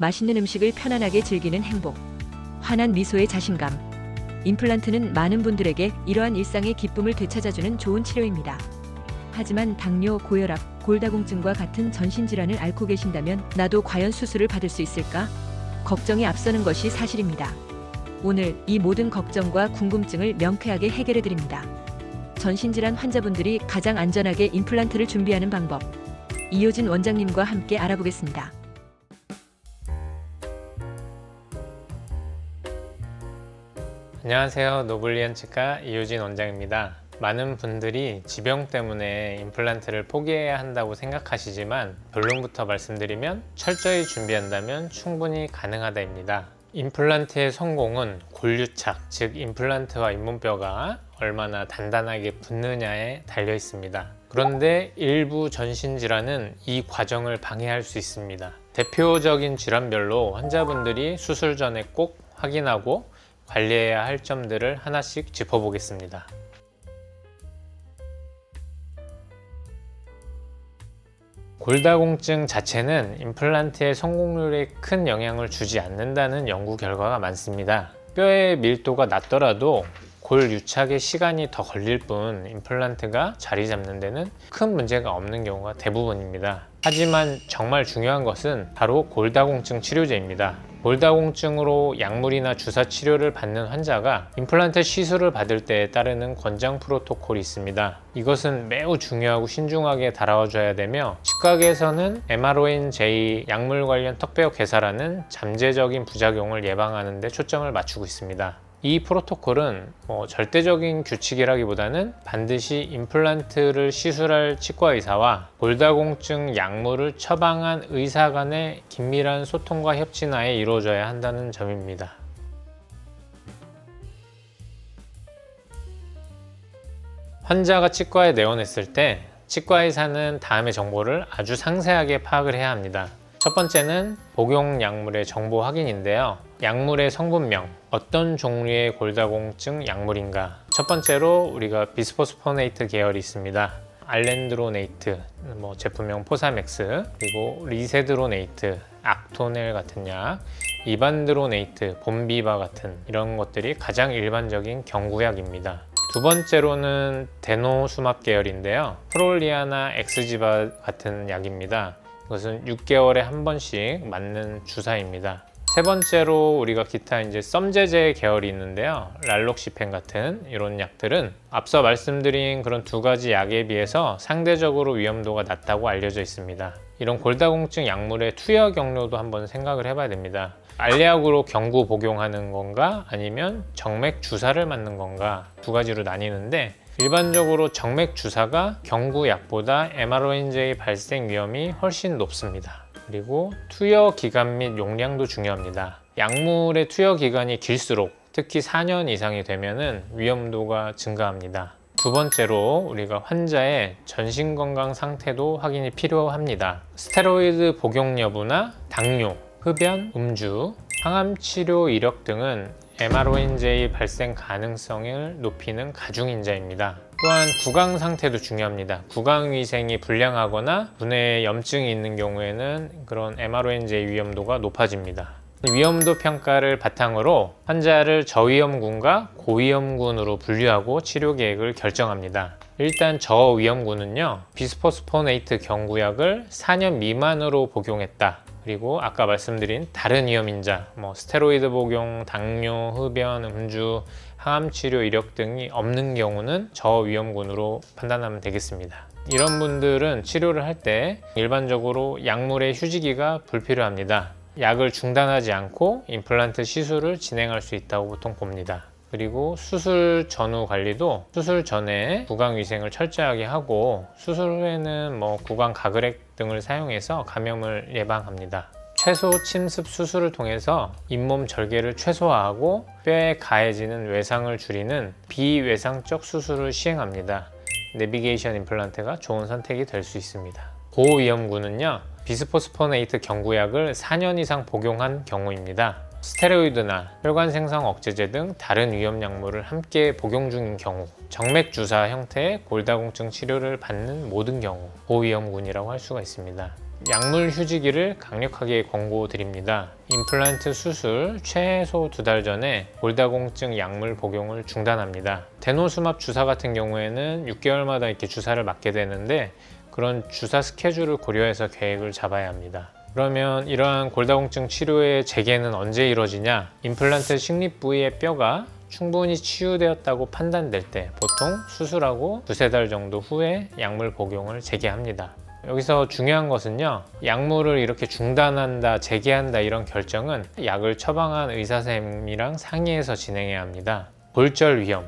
맛있는 음식을 편안하게 즐기는 행복, 환한 미소의 자신감. 임플란트는 많은 분들에게 이러한 일상의 기쁨을 되찾아주는 좋은 치료입니다. 하지만 당뇨, 고혈압, 골다공증과 같은 전신 질환을 앓고 계신다면 나도 과연 수술을 받을 수 있을까? 걱정이 앞서는 것이 사실입니다. 오늘 이 모든 걱정과 궁금증을 명쾌하게 해결해 드립니다. 전신질환 환자분들이 가장 안전하게 임플란트를 준비하는 방법. 이효진 원장님과 함께 알아보겠습니다. 안녕하세요. 노블리안 치과 이효진 원장입니다. 많은 분들이 지병 때문에 임플란트를 포기해야 한다고 생각하시지만 결론부터 말씀드리면 철저히 준비한다면 충분히 가능하다입니다. 임플란트의 성공은 골유착, 즉 임플란트와 잇몸뼈가 얼마나 단단하게 붙느냐에 달려 있습니다. 그런데 일부 전신 질환은 이 과정을 방해할 수 있습니다. 대표적인 질환별로 환자분들이 수술 전에 꼭 확인하고 관리해야 할 점들을 하나씩 짚어보겠습니다. 골다공증 자체는 임플란트의 성공률에 큰 영향을 주지 않는다는 연구 결과가 많습니다. 뼈의 밀도가 낮더라도 골 유착에 시간이 더 걸릴 뿐 임플란트가 자리 잡는 데는 큰 문제가 없는 경우가 대부분입니다. 하지만 정말 중요한 것은 바로 골다공증 치료제입니다. 골다공증으로 약물이나 주사 치료를 받는 환자가 임플란트 시술을 받을 때에 따르는 권장 프로토콜이 있습니다. 이것은 매우 중요하고 신중하게 다뤄줘야 되며 치과계에서는 MRON-J 약물 관련 턱뼈 괴사라는 잠재적인 부작용을 예방하는 데 초점을 맞추고 있습니다. 이 프로토콜은 뭐 절대적인 규칙이라기보다는 반드시 임플란트를 시술할 치과 의사와 골다공증 약물을 처방한 의사 간의 긴밀한 소통과 협진하에 이루어져야 한다는 점입니다. 환자가 치과에 내원했을 때 치과 의사는 다음의 정보를 아주 상세하게 파악을 해야 합니다. 첫 번째는 복용 약물의 정보 확인인데요. 약물의 성분명, 어떤 종류의 골다공증 약물인가. 첫 번째로 우리가 비스포스포네이트 계열이 있습니다. 알렌드로네이트, 뭐 제품명 포사맥스, 그리고 리세드로네이트, 악토넬 같은 약, 이반드로네이트, 봄비바 같은 이런 것들이 가장 일반적인 경구약입니다. 두 번째로는 데노수맙 계열인데요. 프롤리아나 엑스지바 같은 약입니다. 이것은 6개월에 한 번씩 맞는 주사입니다. 세 번째로 우리가 기타 이제 썸제제 계열이 있는데요. 랄록시펜 같은 이런 약들은 앞서 말씀드린 그런 두 가지 약에 비해서 상대적으로 위험도가 낮다고 알려져 있습니다. 이런 골다공증 약물의 투여 경로도 한번 생각을 해봐야 됩니다. 알약으로 경구 복용하는 건가 아니면 정맥 주사를 맞는 건가 두 가지로 나뉘는데 일반적으로 정맥 주사가 경구 약보다 MRONJ 발생 위험이 훨씬 높습니다. 그리고 투여 기간 및 용량도 중요합니다. 약물의 투여 기간이 길수록 특히 4년 이상이 되면 위험도가 증가합니다. 두 번째로 우리가 환자의 전신 건강 상태도 확인이 필요합니다. 스테로이드 복용 여부나 당뇨, 흡연, 음주, 항암 치료 이력 등은 MRONJ 발생 가능성을 높이는 가중인자입니다. 또한 구강 상태도 중요합니다. 구강 위생이 불량하거나 분해에 염증이 있는 경우에는 그런 MRONJ 위험도가 높아집니다. 위험도 평가를 바탕으로 환자를 저위험군과 고위험군으로 분류하고 치료 계획을 결정합니다. 일단 저위험군은요, 비스포스포네이트 경구약을 4년 미만으로 복용했다. 그리고 아까 말씀드린 다른 위험인자, 뭐 스테로이드 복용, 당뇨, 흡연, 음주, 항암 치료 이력 등이 없는 경우는 저위험군으로 판단하면 되겠습니다. 이런 분들은 치료를 할 때 일반적으로 약물의 휴지기가 불필요합니다. 약을 중단하지 않고 임플란트 시술을 진행할 수 있다고 보통 봅니다. 그리고 수술 전후 관리도 수술 전에 구강 위생을 철저하게 하고 수술 후에는 뭐 구강 가그렉 등을 사용해서 감염을 예방합니다. 최소 침습 수술을 통해서 잇몸 절개를 최소화하고 뼈에 가해지는 외상을 줄이는 비외상적 수술을 시행합니다. 내비게이션 임플란트가 좋은 선택이 될 수 있습니다. 고위험군은요, 비스포스포네이트 경구약을 4년 이상 복용한 경우입니다. 스테로이드나 혈관 생성 억제제 등 다른 위험 약물을 함께 복용 중인 경우, 정맥 주사 형태의 골다공증 치료를 받는 모든 경우 고위험군이라고 할 수가 있습니다. 약물 휴지기를 강력하게 권고드립니다. 임플란트 수술 최소 두 달 전에 골다공증 약물 복용을 중단합니다. 데노스맙 주사 같은 경우에는 6개월마다 이렇게 주사를 맞게 되는데 그런 주사 스케줄을 고려해서 계획을 잡아야 합니다. 그러면 이러한 골다공증 치료의 재개는 언제 이루어지냐? 임플란트 식립 부위의 뼈가 충분히 치유되었다고 판단될 때 보통 수술하고 두세 달 정도 후에 약물 복용을 재개합니다. 여기서 중요한 것은요, 약물을 이렇게 중단한다, 재개한다 이런 결정은 약을 처방한 의사 선생님이랑 상의해서 진행해야 합니다. 골절 위험,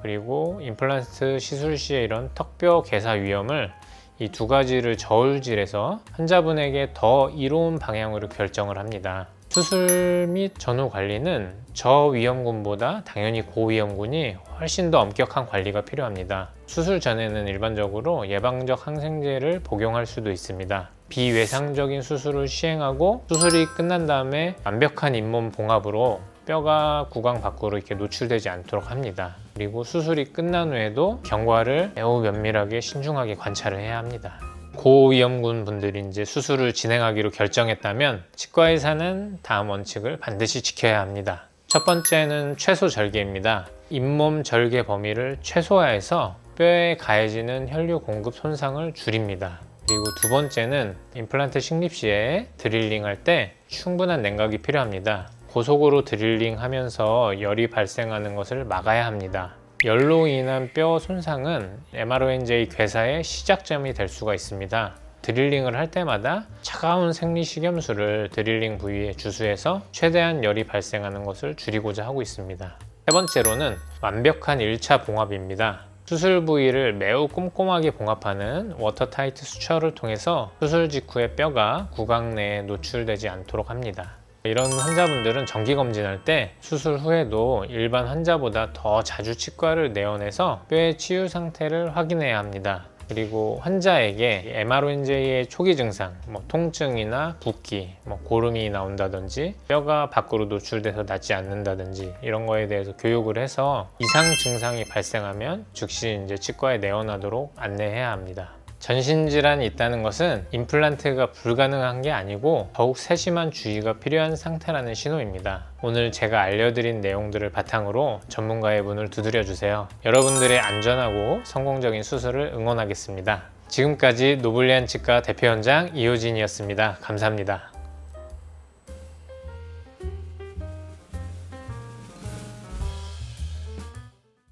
그리고 임플란트 시술 시에 이런 턱뼈 개사 위험을 이 두 가지를 저울질해서 환자분에게 더 이로운 방향으로 결정을 합니다. 수술 및 전후 관리는 저위험군보다 당연히 고위험군이 훨씬 더 엄격한 관리가 필요합니다. 수술 전에는 일반적으로 예방적 항생제를 복용할 수도 있습니다. 비외상적인 수술을 시행하고 수술이 끝난 다음에 완벽한 잇몸 봉합으로 뼈가 구강 밖으로 이렇게 노출되지 않도록 합니다. 그리고 수술이 끝난 후에도 경과를 매우 면밀하게 신중하게 관찰을 해야 합니다. 고위험군 분들이 이제 수술을 진행하기로 결정했다면 치과 의사는 다음 원칙을 반드시 지켜야 합니다. 첫 번째는 최소 절개입니다. 잇몸 절개 범위를 최소화해서 뼈에 가해지는 혈류 공급 손상을 줄입니다. 그리고 두 번째는 임플란트 식립 시에 드릴링 할 때 충분한 냉각이 필요합니다. 고속으로 드릴링 하면서 열이 발생하는 것을 막아야 합니다. 열로 인한 뼈 손상은 MRONJ 괴사의 시작점이 될 수가 있습니다. 드릴링을 할 때마다 차가운 생리식염수를 드릴링 부위에 주수해서 최대한 열이 발생하는 것을 줄이고자 하고 있습니다. 세 번째로는 완벽한 1차 봉합입니다. 수술 부위를 매우 꼼꼼하게 봉합하는 워터타이트 수처를 통해서 수술 직후에 뼈가 구강 내에 노출되지 않도록 합니다. 이런 환자분들은 정기 검진할 때 수술 후에도 일반 환자보다 더 자주 치과를 내원해서 뼈의 치유 상태를 확인해야 합니다. 그리고 환자에게 MRONJ의 초기 증상, 뭐 통증이나 붓기, 뭐 고름이 나온다든지 뼈가 밖으로 노출돼서 낫지 않는다든지 이런 거에 대해서 교육을 해서 이상 증상이 발생하면 즉시 이제 치과에 내원하도록 안내해야 합니다. 전신질환이 있다는 것은 임플란트가 불가능한 게 아니고 더욱 세심한 주의가 필요한 상태라는 신호입니다. 오늘 제가 알려드린 내용들을 바탕으로 전문가의 문을 두드려 주세요. 여러분들의 안전하고 성공적인 수술을 응원하겠습니다. 지금까지 노블리안 치과 대표원장 이효진이었습니다. 감사합니다.